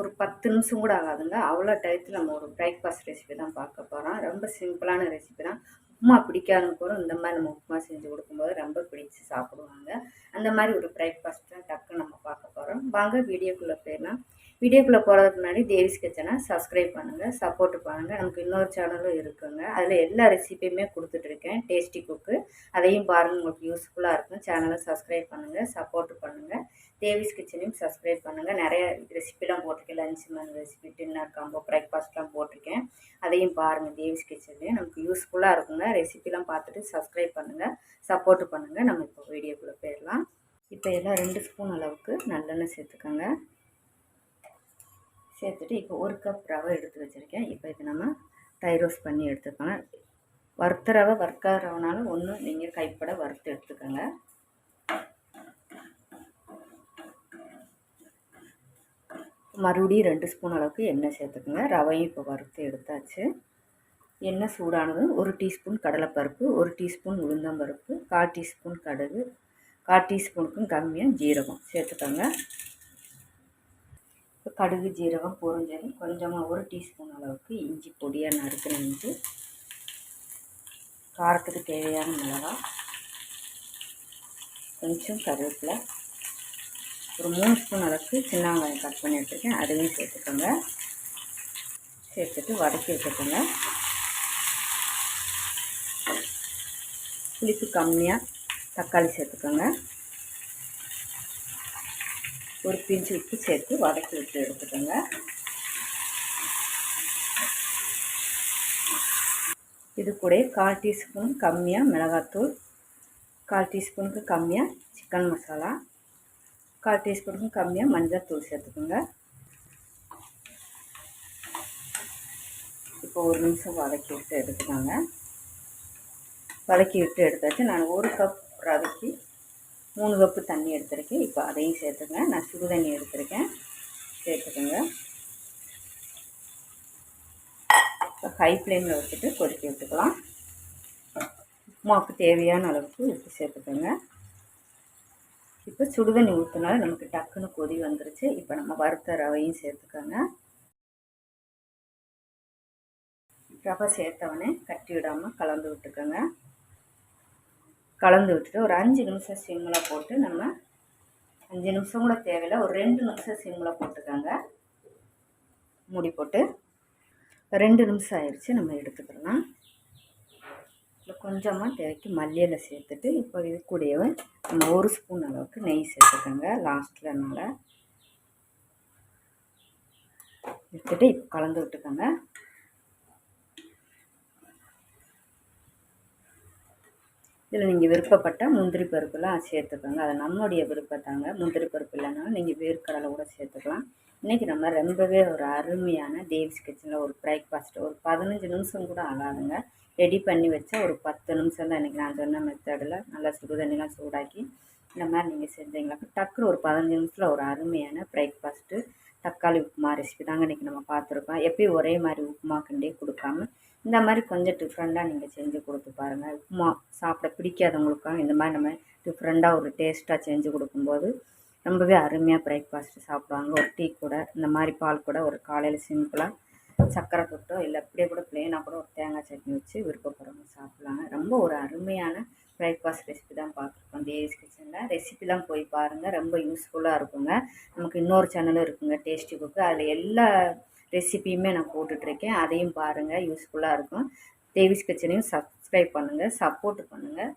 ஒரு பத்து நிமிஷம் கூட ஆகாதுங்க. அவ்வளோ டயத்தில் நம்ம ஒரு பிரேக்ஃபாஸ்ட் ரெசிபி தான் பார்க்க போகிறோம் ரொம்ப சிம்பிளான ரெசிபி தான். உப்புமா பிடிக்காதவங்க கூட இந்த மாதிரி நம்ம உப்புமா செஞ்சு கொடுக்கும்போது ரொம்ப பிடிச்சி சாப்பிடுவாங்க. அந்த மாதிரி ஒரு பிரேக்ஃபாஸ்ட் தான் டக்குன்னு நம்ம பார்க்க போகிறோம் வாங்க வீடியோக்குள்ளே போயிடலாம். வீடியோக்குள்ளே போகிறதுக்கு முன்னாடி தேவிஸ் கிச்சனை சப்ஸ்கிரைப் பண்ணுங்கள் சப்போர்ட் பண்ணுங்கள் நமக்கு இன்னொரு சேனலும் இருக்குங்க. அதில் எல்லா ரெசிபியுமே கொடுத்துட்ருக்கேன் டேஸ்டி குக்கு அதையும் பாருங்கள் உங்களுக்கு யூஸ்ஃபுல்லாக இருக்கும். சேனலை சப்ஸ்கிரைப் பண்ணுங்கள் சப்போர்ட் பண்ணுங்கள் தேவிஸ் கிச்சனையும் சப்ஸ்கிரைப் பண்ணுங்கள் நிறைய ரெசிபிலாம் போட்டிருக்கேன். லஞ்ச் மன் ரெசிபி டின்னர் காம்போ பிரேக்ஃபாஸ்ட்லாம் போட்டிருக்கேன். அதையும் பாருங்கள் தேவிஸ் கிச்சன்லேயும் நமக்கு யூஸ்ஃபுல்லாக இருக்குங்க. ரெசிபிலாம் பார்த்துட்டு சப்ஸ்கிரைப் பண்ணுங்கள் சப்போர்ட் பண்ணுங்கள் நம்ம இப்போ வீடியோக்குள்ளே போயிடலாம். இப்போ எல்லாம் ரெண்டு ஸ்பூன் அளவுக்கு நல்லெண்ணெய் சேர்த்துக்கோங்க. சேர்த்துட்டு இப்போ ஒரு கப் ரவை எடுத்து வச்சுருக்கேன். இப்போ இது நம்ம ட்ரை ரோஸ் பண்ணி எடுத்துக்கலாம். வறுத்த ரவை வறுக்காத ரவைனாலும் ஒன்று நீங்கள் கைப்பட வறுத்து எடுத்துக்கோங்க. மறுபடியும் ரெண்டு ஸ்பூன் அளவுக்கு எண்ணெய் சேர்த்துக்கோங்க. ரவையும் இப்போ வறுத்து எடுத்தாச்சு. எண்ணெய் சூடானதும் ஒரு டீஸ்பூன் கடலைப்பருப்பு ஒரு டீஸ்பூன் உளுந்தம்பருப்பு கால் டீஸ்பூன் கடுகு கால் டீஸ்பூனுக்கும் கம்மியாக ஜீரகம் சேர்த்துக்கோங்க. இப்போ கடுகு ஜீரகம் பொரிஞ்சது கொஞ்சமாக ஒரு டீஸ்பூன் அளவுக்கு இஞ்சி பொடியாக நறுக்கின இஞ்சி காரத்துக்கு தேவையான மிளகாய் கொஞ்சம் கருவேப்பிலை. ஒரு மூணு ஸ்பூன் அளவுக்கு சின்ன வெங்காயம் கட் பண்ணி எடுத்துருக்கேன். அதையும் சேர்த்துக்கோங்க. சேர்த்துட்டு வதக்கி வச்சுக்கோங்க புளிப்பு கம்மியாக தக்காளி சேர்த்துக்கோங்க. ஒரு பிஞ்சு உப்பு சேர்த்து வதக்கி விட்டு எடுத்துக்கோங்க. இது கூட கால் டீஸ்பூன் கம்மியாக மிளகாத்தூள் கால் டீஸ்பூனுக்கு கம்மியாக சிக்கன் மசாலா கால் டீஸ்பூனுக்கும் கம்மியாக மஞ்சள் தூள் சேர்த்துக்கோங்க. இப்போ ஒரு நிமிஷம் வதக்கி விட்டு எடுத்துக்கோங்க. வதக்கி விட்டு எடுத்தாச்சு. நான் ஒரு கப் ரவைக்கு மூணு கப்பு தண்ணி எடுத்திருக்கேன். இப்போ அதையும் சேர்த்துங்க நான் சுடு தண்ணி எடுத்திருக்கேன். சேர்த்துக்கோங்க. இப்போ ஹை ஃப்ளேமில் வச்சுட்டு கொதிக்க விட்டுக்கலாம். உப்புமாவுக்கு தேவையான அளவுக்கு உப்பு சேர்த்துக்கோங்க. இப்போ சுடுதண்ணி ஊற்றினாலும் நமக்கு டக்குன்னு கொதி வந்துருச்சு. இப்போ நம்ம வறுத்த ரவையும் சேர்த்துக்கோங்க. ரவை சேர்த்தவொடனே கட்டி விடாமல் கலந்து விட்டுக்கோங்க. கலந்து விட்டுட்டு ஒரு அஞ்சு நிமிஷம் சிம்மில் போட்டு நம்ம அஞ்சு நிமிஷம் கூட தேவையில்லை ஒரு ரெண்டு நிமிஷம் சிம்மில் போட்டுக்கோங்க. மூடி போட்டு ரெண்டு நிமிஷம் ஆயிடுச்சு நம்ம எடுத்துக்கலாம் இதில் கொஞ்சமாக தேவைக்கு மல்லியில் சேர்த்துட்டு இப்போ இது கூடவே நம்ம ஒரு ஸ்பூன் அளவுக்கு நெய் சேர்த்துக்கோங்க லாஸ்ட்டில் லாஸ்ட்டில்னால எடுத்துகிட்டு இப்போ கலந்து விட்டுக்கோங்க. இதில் நீங்கள் விருப்பப்பட்ட முந்திரி பருப்புலாம் சேர்த்துக்கோங்க. அது நம்மளுடைய விருப்பத்தாங்க. முந்திரி பருப்பு இல்லைனாலும் நீங்கள் வேர்க்கடலை கூட சேர்த்துக்கலாம். இன்றைக்கி நம்ம ரொம்பவே ஒரு அருமையான தேவிஸ் கிச்சனில் ஒரு பிரேக்ஃபாஸ்ட் ஒரு பதினஞ்சு நிமிஷம் கூட ஆகாதுங்க. ரெடி பண்ணி வச்சா ஒரு பத்து நிமிஷம் தான் இன்றைக்கி நான் சொன்ன மெத்தடில் நல்லா சுடு தண்ணிலாம் சூடாக்கி இந்த மாதிரி நீங்கள் செஞ்சீங்களா? டக்குனு ஒரு பதினஞ்சு நிமிஷத்தில் ஒரு அருமையான பிரேக்ஃபாஸ்ட்டு தக்காளி உப்புமா ரெசிபி தாங்க இன்றைக்கி நம்ம பார்த்துருக்கோம். எப்பயும் ஒரே மாதிரி உப்புமா கிண்டே கொடுக்காம இந்த மாதிரி கொஞ்சம் டிஃப்ரெண்ட்டாக நீங்கள் செஞ்சு கொடுத்து பாருங்கள் உப்புமா சாப்பிட பிடிக்காதவங்களுக்கும் இந்த மாதிரி நம்ம டிஃப்ரெண்ட்டாக ஒரு டேஸ்ட்டாக செஞ்சு கொடுக்கும்போது ரொம்பவே அருமையாக பிரேக்ஃபாஸ்ட்டு சாப்பிடுவாங்க. ஒரு டீ கூட இந்த மாதிரி பால் கூட ஒரு காலையில் சிம்பிளாக சர்க்கரை தொட்டோ இல்லை அப்படியே கூட ப்ளெயினாக கூட ஒரு தேங்காய் சட்னி வச்சு விருப்பப்படுறவங்க சாப்பிட்லாங்க. ரொம்ப ஒரு அருமையான பிரேக்ஃபாஸ்ட் ரெசிபி தான் பார்த்துருக்கோம். தேவிஸ் கிச்சனில் ரெசிபிலாம் போய் பாருங்கள் ரொம்ப யூஸ்ஃபுல்லாக இருக்குங்க. நமக்கு இன்னொரு சேனலும் இருக்குங்க டேஸ்டி குக்கு அதில் எல்லா ரெசிபியுமே நான் போட்டுட்ருக்கேன். அதையும் பாருங்கள் யூஸ்ஃபுல்லாக இருக்கும். தேவிஸ் கிச்சனையும் சப்ஸ்கிரைப் பண்ணுங்கள் சப்போர்ட் பண்ணுங்கள்